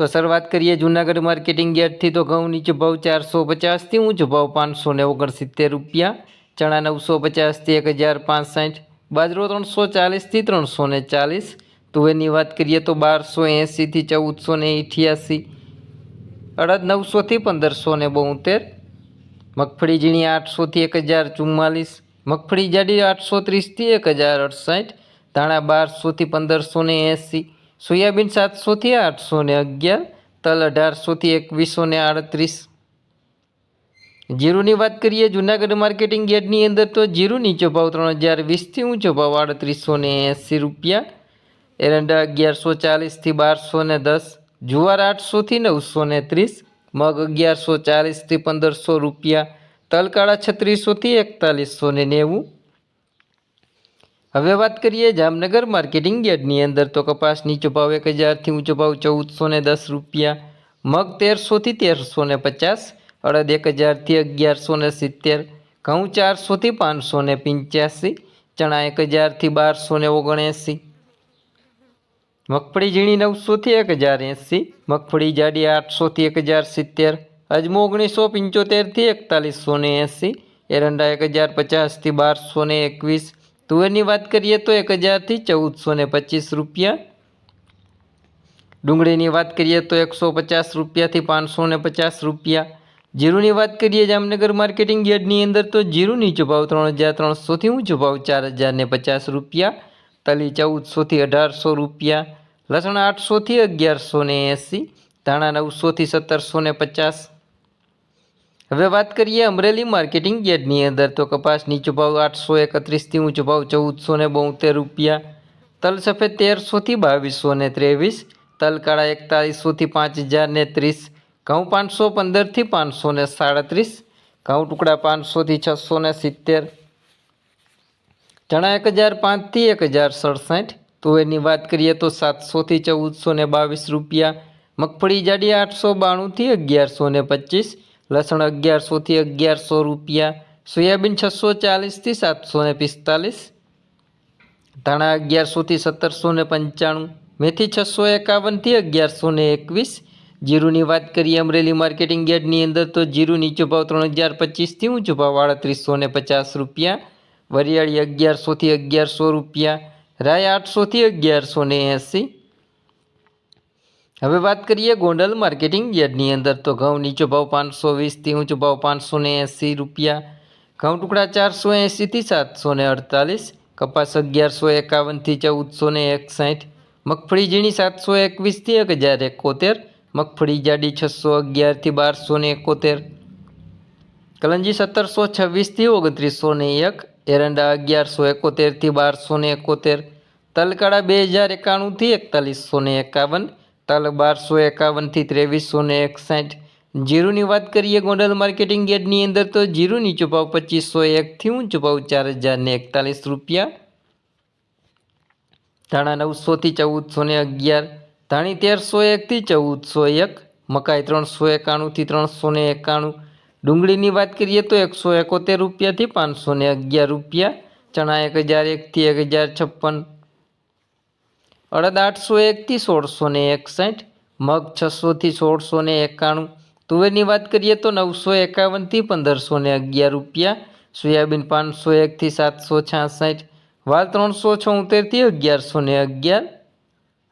તો શરૂઆત કરીએ જૂનાગઢ માર્કેટિંગ યાર્ડથી. તો ઘઉં નીચો ભાવ ચારસો પચાસથી, ઊંચો ભાવ પાંચસો ને ઓગણસિત્તેર રૂપિયા. ચણા નવસો પચાસથી, એક હજાર પાંસઠ. બાજરો ત્રણસો ચાલીસથી, ત્રણસો ને ચાલીસ. તુવેરની વાત કરીએ તો બારસો એંસીથી ચૌદસો ને અઠ્યાસી અડદ નવસોથી, પંદરસો ને બોતેર મગફળી ઝીણી આઠસોથી, એક હજાર ચુમ્માલીસ. મગફળી જાડી આઠસો ત્રીસથી, એક હજાર અડસઠ. ધાણા બારસોથી, પંદરસો ને એંસી સોયાબીન સાતસોથી આઠસો ને અગિયાર, તલ અઢારસોથી એકવીસો ને આડત્રીસ. જીરુની વાત કરીએ જુનાગઢ માર્કેટિંગ યાર્ડની અંદર તો જીરું નીચો ભાવ ત્રણ હજાર વીસથી ઊંચો ભાવ આડત્રીસો ને એંસી રૂપિયા, એરંડા અગિયારસો ચાલીસથી બારસો ને દસ, જુવાર આઠસોથી નવસો ને ત્રીસ, મગ અગિયારસો ચાલીસથી પંદરસો રૂપિયા તલકાળા છત્રીસોથી એકતાલીસો ને નેવું હવે વાત કરીએ જામનગર માર્કેટિંગ યાર્ડની અંદર, તો કપાસ નીચો ભાવ એક હજારથી ઊંચો ભાવ ચૌદસો ને દસ રૂપિયા, મગ તેરસોથી તેરસો ને પચાસ, અડદ એક હજારથી અગિયારસો ને સિત્તેર, ઘઉં ચારસોથી પાંચસો ને પંચ્યાસી, ચણા એક હજારથી બારસો ને ઓગણએંસી. મગફળી ઝીણી નવસોથી એક હજાર એંસી, મગફળી જાડી આઠસોથી એક હજાર સિત્તેર, અજમો ઓગણીસો પંચોતેરથી એકતાલીસો ને એંસી, એરંડા એક હજાર પચાસથી બારસો ને એકવીસ તુવેરની વાત કરીએ તો એક હજારથી ચૌદસો ને પચીસ રૂપિયા. ડુંગળીની વાત કરીએ તો એકસો પચાસ રૂપિયાથી પાંચસો ને પચાસ રૂપિયા. જીરુની વાત કરીએ જામનગર માર્કેટિંગ યાર્ડની અંદર તો જીરું નીચો ભાવ ત્રણ હજાર ત્રણસોથી ઊંચો ભાવ ચાર હજાર પચાસ રૂપિયા. તલી ચૌદસોથી અઢારસો રૂપિયા. લસણ આઠસોથી અગિયારસો ને એંસી. ધાણા નવસોથી સત્તરસો ને પચાસ. હવે વાત કરીએ અમરેલી માર્કેટિંગ યાર્ડની અંદર, તો કપાસ નીચો ભાવ આઠસો એકત્રીસથી ઊંચો ભાવ ચૌદસો ને બોતેર રૂપિયા, તલ સફેદ તેરસોથી બાવીસો ને ત્રેવીસ, તલ કાળા એકતાલીસોથી પાંચ હજાર ને ત્રીસ, ઘઉં પાંચસો પંદરથી પાંચસો ને સાડત્રીસ, ઘઉં ટુકડા પાંચસોથી છસો ને સિત્તેર, ચણા એક હજાર પાંચથી એક હજાર સડસઠ, તુવેરની વાત કરીએ તો સાતસોથી ચૌદસો ને બાવીસ રૂપિયા, મગફળી જાડી આઠસો બાણુંથી અગિયારસો ને પચીસ લસણ અગિયારસોથી અગિયારસો રૂપિયા, સોયાબીન છસો ચાલીસથી સાતસો ને પિસ્તાલીસ, ધાણા અગિયારસોથી સત્તરસો ને પંચાણું, મેથી છસો એકાવનથી અગિયારસો ને એકવીસ, જીરુની વાત કરીએ અમરેલી માર્કેટિંગ યાર્ડની અંદર તો જીરુ નીચો ભાવ ત્રણ હજાર પચીસથી ઊંચો ભાવ આડત્રીસો ને પચાસ રૂપિયા, વરિયાળી અગિયારસોથી અગિયારસો રૂપિયા, રાય આઠસોથી અગિયારસો ને એંસી હવે વાત કરીએ ગોંડલ માર્કેટિંગ યાર્ડની અંદર. તો ઘઉં નીચો ભાવ પાંચસો વીસથી ઊંચો ભાવ પાંચસો ને એંસી રૂપિયા. ઘઉં ટુકડા ચારસો એંસીથી સાતસો ને અડતાલીસ. કપાસ અગિયારસો એકાવનથી ચૌદસો ને એકસાઠ. મગફળી ઝીણી સાતસો એકવીસથી એક હજાર એકોતેર. મગફળી જાડી છસો અગિયારથી બારસો ને એકોતેર. કલંજી સત્તરસો છવ્વીસથી ઓગણત્રીસો ને એક. એરંડા અગિયારસો એકોતેરથી બારસો ને એકોતેર. તલકાળા બે હજાર એકાણુંથી એકતાલીસો ને એકાવન. તલ બારસો એકાવનથી ત્રેવીસો ને એકસાઠ. જીરુની વાત કરીએ ગોંડલ માર્કેટિંગ યાર્ડની અંદર તો જીરુની ચુપાવ પચીસો એકથી ઊંચો ભાવ ચાર હજાર ને એકતાલીસ રૂપિયા. ધાણા નવસોથી ચૌદસો ને અગિયાર, ધાણી તેરસો એકથી ચૌદસો એક, મકાઈ ત્રણસો એકાણુંથી ત્રણસો ને એકાણું. ડુંગળીની વાત કરીએ તો એકસો એકોતેર રૂપિયાથી પાંચસો ને અગિયાર રૂપિયા, ચણા એક હજાર એકથી એક હજાર છપ્પન અડદ આઠસો એકથી સોળસો ને એકસાઠ, મગ છસોથી સોળસો ને એકાણું. તુવેરની વાત કરીએ તો નવસો એકાવનથી પંદરસો ને અગિયાર રૂપિયા, સોયાબીન પાંચસો એકથી સાતસો છાસઠ વાલ ત્રણસો છોતેરથી અગિયારસો ને અગિયાર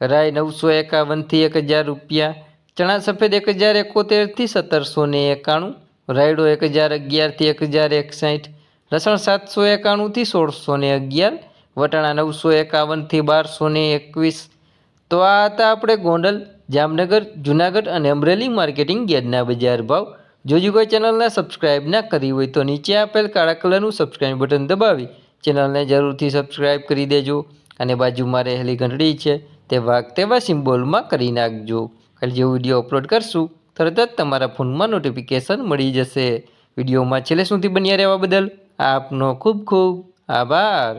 રાય નવસો એકાવનથી એક હજાર રૂપિયા, ચણા સફેદ એક હજાર એકોતેરથી સત્તરસો ને એકાણું, રાયડો એક હજાર અગિયારથી એક હજાર એકસાઠ, લસણ સાતસો એકાણુંથી સોળસો ને અગિયાર વટાણા નવસો એકાવનથી બારસો ને એકવીસ. તો આ હતા આપણે ગોંડલ, જામનગર, જુનાગઢ અને અમરેલી માર્કેટિંગ યાર્ડના બજાર ભાવ. જો હજુ કોઈ ચેનલને સબસ્ક્રાઇબ ના કરી હોય તો નીચે આપેલ કાળા કલરનું સબસ્ક્રાઇબ બટન દબાવી ચેનલને જરૂરથી સબસ્ક્રાઇબ કરી દેજો અને બાજુમાં રહેલી ઘંટડી છે તે વાઘ તેવા સિમ્બોલમાં કરી નાખજો. કાલે જે વીડિયો અપલોડ કરશું, તરત જ તમારા ફોનમાં નોટિફિકેશન મળી જશે. વિડીયોમાં છેલ્લે સુધી બન્યા રહેવા બદલ આપનો ખૂબ ખૂબ આભાર.